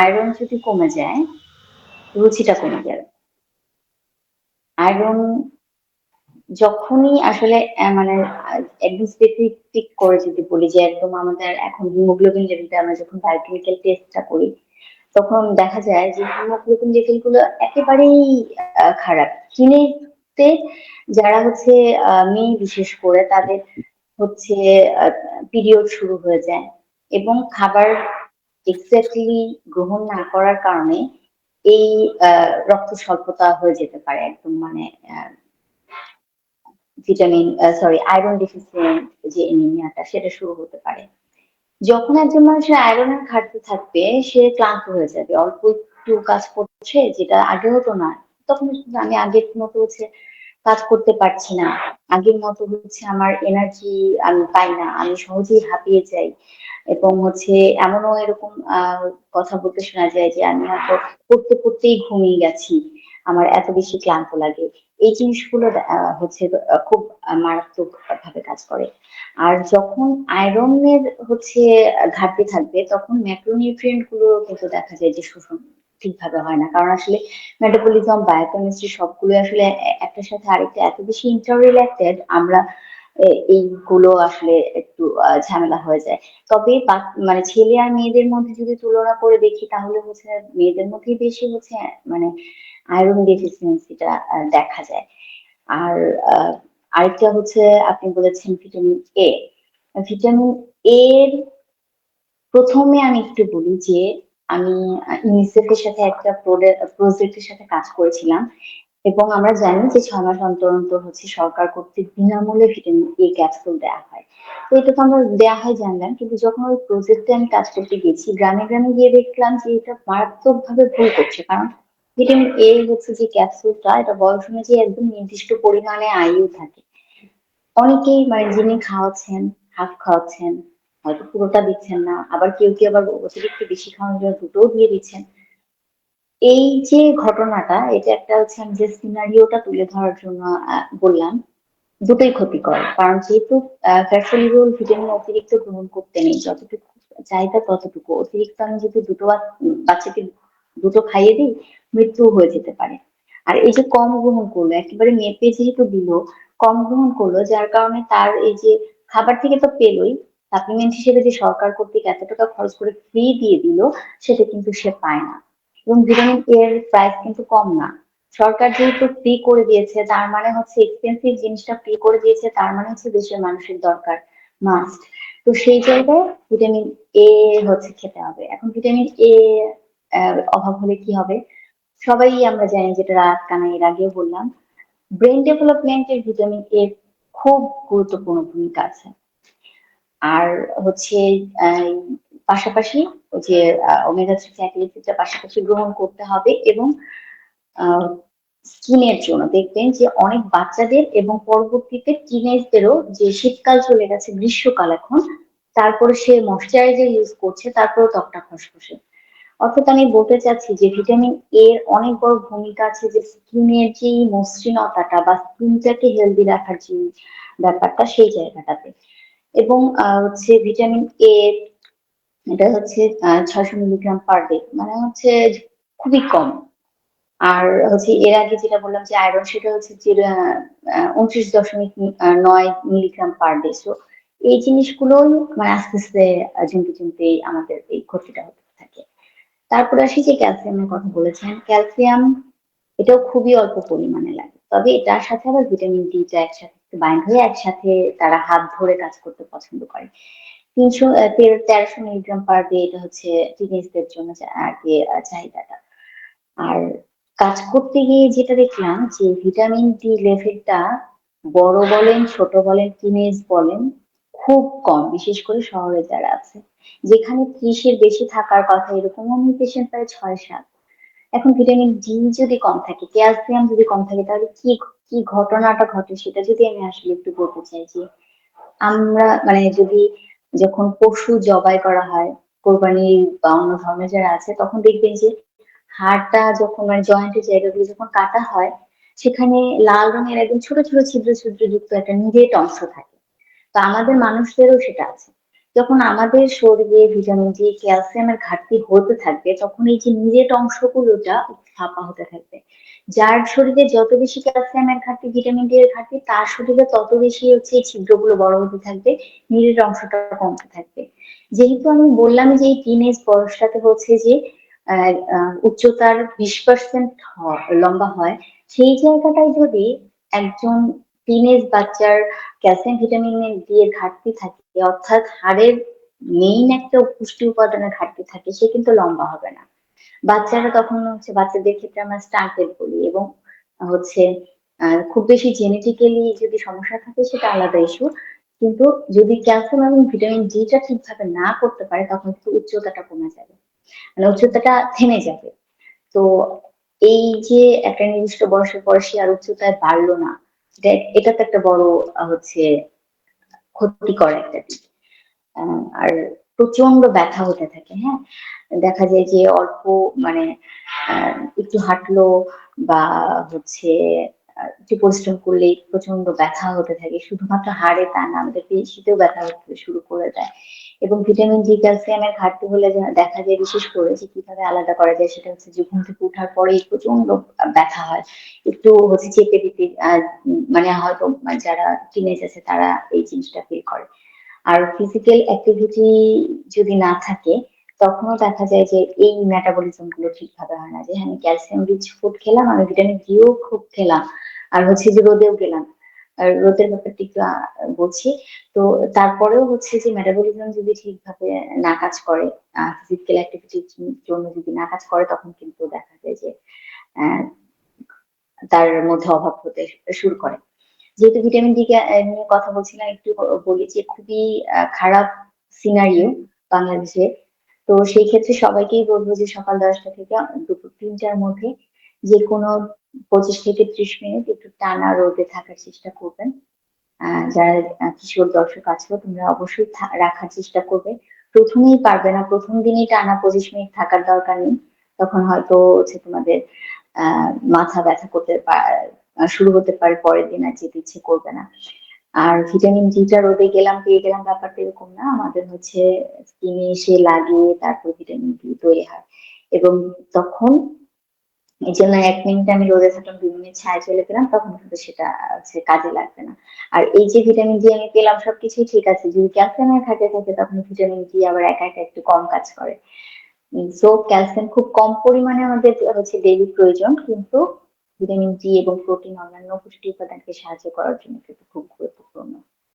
Iron যদি কমে যায়, রুচিটা কমে যাবে। আয়রন যখনই আসলে মানে একদম স্পেসিফিক করে যদি বলি যে একদম আমাদের এখন হিমোগ্লোবিন লেভেলটা আমরা যখন বায়োকেমিক্যাল টেস্টটা করি, তখন দেখা যায় যে হিমোগ্লোবিন লেভেলগুলো একেবারেই খারাপ। কিনেতে যারা হচ্ছে মেয়ে বিশেষ করে, তাদের হচ্ছে পিরিয়ড শুরু হয়ে যায় এবং খাবার এক্স্যাক্টলি গ্রহণ না করার কারণে এই রক্ত স্বল্পতা হয়ে যেতে পারে একদম মানে ভিটামিন সরি আয়রন ডিফিসিয়েন্ট যে এনিমিয়াটা সেটা শুরু হতে পারে। যখন একজন মানুষের আয়রনের ঘাটতি থাকবে, সে ক্লান্ত হয়ে যাবে। অল্প একটু কাজ করছে, যেটা আগে হতো না তখন আমি আগের মতো হচ্ছে কাজ করতে পারছি না। আগের মতো হচ্ছে আমার এনার্জি আমি পাই না। আমি সহজেই হাঁপিয়ে যাই। এবং হচ্ছে এমনও এরকম কথা বলতে শোনা যায় যে আমি হয়তো পড়তে পড়তেই ঘুমিয়ে গেছি। আমার এত বেশি ক্লান্ত লাগে। এই জিনিসগুলো হচ্ছে খুব মারাত্মক ভাবে কাজ করে। আর যখন আয়রনের হচ্ছে ঘাটতি থাকবে, তখন ম্যাক্রোনিউট্রিয়েন্টগুলো কিন্তু দেখা যায় যে শোষণ ঠিকভাবে হয় না। কারণ আসলে মেটাবলিজম বায়োকেমিস্ট্রি সবগুলো আসলে একটার সাথে আরেকটা এত বেশি ইন্টার রিলেটেড আমরা এইগুলো আসলে একটু ঝামেলা হয়ে যায়। তবে মানে ছেলে আর মেয়েদের মধ্যে যদি তুলনা করে দেখি, তাহলে হচ্ছে মেয়েদের মধ্যেই বেশি হচ্ছে মানে আয়রন ডেফিসিয়েন্সিটা দেখা যায়। আর আরেকটা হচ্ছে আপনি বলেছেন ভিটামিন এ ভিটামিন এর প্রথমে আমি একটু বলি যে আমি ইউনিসেফের সাথে একটা প্রজেক্টের সাথে কাজ করেছিলাম এবং আমরা জানি যে ছয় মাস অন্তর অন্তর হচ্ছে সরকার কর্তৃক বিনামূল্যে ভিটামিন এ ক্যাপসুল দেওয়া হয়। তো এটা তো আমরা দেওয়া হয় জানলাম, কিন্তু যখন ওই প্রজেক্টে আমি কাজ করতে গেছি, গ্রামে গ্রামে গিয়ে দেখলাম যে এটা মারাত্মক ভাবে ভুল করছে, কারণ ভিটামিন এ হচ্ছে যে ক্যাপসুলটা এটা বয়স অনুযায়ী একদম নির্দিষ্ট পরিমাণে আয়ু থাকে। অনেকেই মানে যিনি খাওয়াচ্ছেন হাফ খাওয়াচ্ছেন হয়তো পুরোটা দিচ্ছেন না, আবার কেউ কেউ আবার অতিরিক্ত বেশি খাওয়ানোর জন্য দুটোও দিয়ে দিচ্ছেন। এই যে ঘটনাটা, এটা একটা হচ্ছে আমি যে সিনারিওটা তুলে ধরার জন্য বললাম, দুটোই ক্ষতিকর। কারণ যেহেতু ফ্যাটসলিবল ভিটামিন অতিরিক্ত গ্রহণ করতে নেই, যতটুকু চাহিদা ততটুকু। অতিরিক্ত আমি যদি দুটো বাচ্চাকে দুটো খাইয়ে দিই মৃত্যু হয়ে যেতে পারে। আর এই যে কম গ্রহণ করল, একেবারে মেপে যেহেতু দিল, কম গ্রহণ করল, যার কারণে তার এই যে খাবার থেকে তো পেলোই সাপ্লিমেন্ট হিসেবে যে সরকার কর্তৃক এত টাকা খরচ করে ফ্রি দিয়ে দিল, সেটা কিন্তু সে পায় না। এবং ভিটামিন এর প্রাইস কিন্তু কম না। সরকার যেহেতু ফ্রি করে দিয়েছে, তার মানে হচ্ছে এক্সপেন্সিভ জিনিসটা ফ্রি করে দিয়েছে, তার মানে হচ্ছে দেশের মানুষের দরকার মাস্ট তো সেই জায়গায় ভিটামিন এ হচ্ছে খেতে হবে। এখন ভিটামিন এ অভাব হলে কি হবে? সবাই আমরা জানি যেটা রাত কানা, এর আগেও বললাম। ব্রেন ডেভেলপমেন্টের ভিটামিন এর খুব গুরুত্বপূর্ণ ভূমিকা আছে। আর হচ্ছে পাশাপাশি যে ওমেগা থ্রি ফ্যাটি অ্যাসিডটা পাশাপাশি গ্রহণ করতে হবে এবং স্কিনের জন্য। দেখবেন যে অনেক বাচ্চাদের এবং পরবর্তীতে টিনেজদেরও যে শীতকাল চলে গেছে, গ্রীষ্মকাল এখন, তারপরে সে ময়শ্চারাইজার ইউজ করছে তারপরে ত্বকটা খসখসে। অর্থাৎ আমি বলতে চাচ্ছি যে ভিটামিন এর অনেক বড় ভূমিকা আছে যে স্কিনের যে মসৃণতাটা বা স্কিনটাকে হেলদি রাখার যে ব্যাপারটা, সেই জায়গাটাতে। এবং হচ্ছে ভিটামিন এ এটা হচ্ছে ছয়শো মিলিগ্রাম পার ডে মানে হচ্ছে খুবই কম। আর হচ্ছে এর আগে যেটা বললাম যে আয়রন সেটা হচ্ছে যে উনত্রিশ দশমিক নয় মিলিগ্রাম পার ডে সো এই জিনিসগুলোই মানে আস্তে আস্তে জমতে জমতে আমাদের এই ক্ষতিটা হতে থাকে। তারপরে আসি যে ক্যালসিয়ামের কথা বলেছেন। ক্যালসিয়াম এটাও খুবই অল্প পরিমাণে লাগে। তবে এটার সাথে আবার ভিটামিন ডিটা একসাথে বাইন্ড হয়ে একসাথে তারা হাত ধরে কাজ করতে পছন্দ করে। তিনশো তেরো, তেরোশো মিলিগ্রাম পার ডে এটা হচ্ছে টিনেজদের জন্য আর চাহিদাটা। আর কাজ করতে গিয়ে যেটা দেখলাম যে ভিটামিন ডি লেভেলটা বড় বলেন, ছোট বলেন টিনেজ বলেন, খুব কম, বিশেষ করে শহরে যারা আছে। যেখানে ত্রিশের বেশি থাকার কথা, এরকম আমি পেশেন্ট প্রায় ছয়, সাত এখন ভিটামিন ডি যদি কম থাকে ক্যালসিয়াম যদি কম থাকে, তাহলে কি কি ঘটনাটা ঘটে সেটা যদি আমি আসলে একটু বলতে চাই যে, আমরা মানে যদি যখন পশু জবাই করা হয়, কোরবানি বা অন্য ধর্মের যারা আছে, তখন দেখবেন যে হাড়টা যখন মানে জয়েন্টের জায়গাগুলো যখন কাটা হয়, সেখানে লাল রঙের একদম ছোট ছোট ছিদ্র ছিদ্র যুক্ত একটা নিরেট অংশ থাকে। তো আমাদের মানুষদেরও সেটা আছে। যখন আমাদের শরীরে ভিটামিন ডি ক্যালসিয়ামের ঘাটতি হতে থাকবে, তখন এই যে নিজের অংশগুলোটা ফাঁপা হতে থাকবে। যার শরীরে যত বেশি ক্যালসিয়ামের ঘাটতি, ভিটামিন ডি এর ঘাটতি, তার শরীরে তত বেশি হচ্ছে এই ছিদ্রগুলো বড় হতে থাকবে, নিজের অংশটা কমতে থাকবে। যেহেতু আমি বললাম যে এই টিনেজ বয়সটাতে হচ্ছে যে উচ্চতার বিশ পার্সেন্ট লম্বা হয়, সেই জায়গাটায় যদি একজন টিনেজ বাচ্চার ক্যালসিয়াম, ভিটামিন ডি এর ঘাটতি থাকে অর্থাৎ হাড়ের মেইন একটা পুষ্টি উপাদানের ঘাটতি থাকে, সে কিন্তু লম্বা হবে না। বাচ্চারা তখন হচ্ছে, বাচ্চাদের ক্ষেত্রে আমরা স্টান্টেড বলি এবং হচ্ছে খুব বেশি জেনেটিক্যালি যদি সমস্যা থাকে সেটা আলাদা ইস্যু কিন্তু যদি ক্যালসিয়াম এবং ভিটামিন ডিটা ঠিকভাবে না করতে পারে, তখন কিন্তু উচ্চতাটা কমে যাবে। মানে উচ্চতাটা থেমে যাবে। তো এই যে একটা নির্দিষ্ট বয়সের পরে সে আর উচ্চতায় বাড়লো না, এটা তো একটা বড়, হচ্ছে ক্ষতিকর একটা দিক আর প্রচণ্ড ব্যথা হতে থাকে হ্যাঁ? দেখা যায় যে অল্প মানে একটু হাঁটলো বা হচ্ছে একটু পরিশ্রম করলে প্রচণ্ড ব্যথা হতে থাকে। শুধুমাত্র হাড়ে তা না, আমাদের পেশিতেও ব্যথা হতে শুরু করে দেয়। এবং ভিটামিন ডি ক্যালসিয়ামের ঘাটতি হলে দেখা যায়, বিশেষ করে যে কীভাবে আলাদা করা যায় সেটা হচ্ছে যে ঘুম থেকে উঠার পরেই প্রচণ্ড ব্যথা হয়। একটু হচ্ছে চেপে দিতে মানে হয়তো যারা টিনেজ আছে তারা এই জিনিসটা ফিল করে। আর ফিজিক্যাল অ্যাক্টিভিটি যদি না থাকে, তখনও দেখা যায় যে এই মেটাবলিজমগুলো ঠিকভাবে হয় না। যে হ্যাঁ ক্যালসিয়াম রিচ ফুড খেলাম, আমি ভিটামিন ডিও খুব খেলাম, আর হচ্ছে যে রোদেও গেলাম। রোদের ব্যাপারটা একটু বলছি তো তারপরেও হচ্ছে যে মেটাবলিজম যদি ঠিকভাবে না কাজ করে ফিজিক্যাল অ্যাক্টিভিটির জন্য যদি না কাজ করে, তখন কিন্তু দেখা যায় যে তার মধ্যে অভাব হতে শুরু করে। যেহেতু ভিটামিন ডি নিয়ে কথা বলছিলাম, একটু বলি যে খুবই খারাপ সিনারিও বাংলাদেশে। তো সেই ক্ষেত্রে সবাইকেই বলব যে সকাল দশটা থেকে দুপুর তিনটার মধ্যে যে কোনো পঁচিশ থেকে ত্রিশ মিনিট একটু টানা রোদে থাকার চেষ্টা করবেন। যারা কিশোর দর্শক আছে, তোমরা অবশ্যই রাখার চেষ্টা করবে। প্রথমেই পারবে না, প্রথম দিনই টানা পঁচিশ মিনিট থাকার দরকার নেই। তখন হয়তো হচ্ছে তোমাদের মাথা ব্যথা করতে শুরু হতে পারে, পরের দিন আর যেতে ইচ্ছে করবে না। আর ভিটামিন ডিটা রোদে গেলাম, পেয়ে গেলাম, ব্যাপারটা এরকম না। আমাদের হচ্ছে স্কিনে এসে লাগিয়ে তারপর ভিটামিন ডি তৈরি হয়। এবং তখন এই জন্য এক মিনিট আমি রোদে থাকলাম দুই মিনিট ছায় চলে গেলাম, তখন কিন্তু সেটা হচ্ছে কাজে লাগবে না। আর এই যে ভিটামিন ডি আমি পেলাম, সবকিছুই ঠিক আছে। যদি ক্যালসিয়ামের থাকে থাকে, তখন ভিটামিন ডি আবার একা একা একটু কম কাজ করে। সো ক্যালসিয়াম খুব কম পরিমাণে আমাদের হচ্ছে ডেইলি প্রয়োজন, কিন্তু ভিটামিন ডি এবং প্রোটিন অন্যান্য পুষ্টি উপাদানকে সাহায্য করার জন্য কিন্তু খুব গুরুত্বপূর্ণ।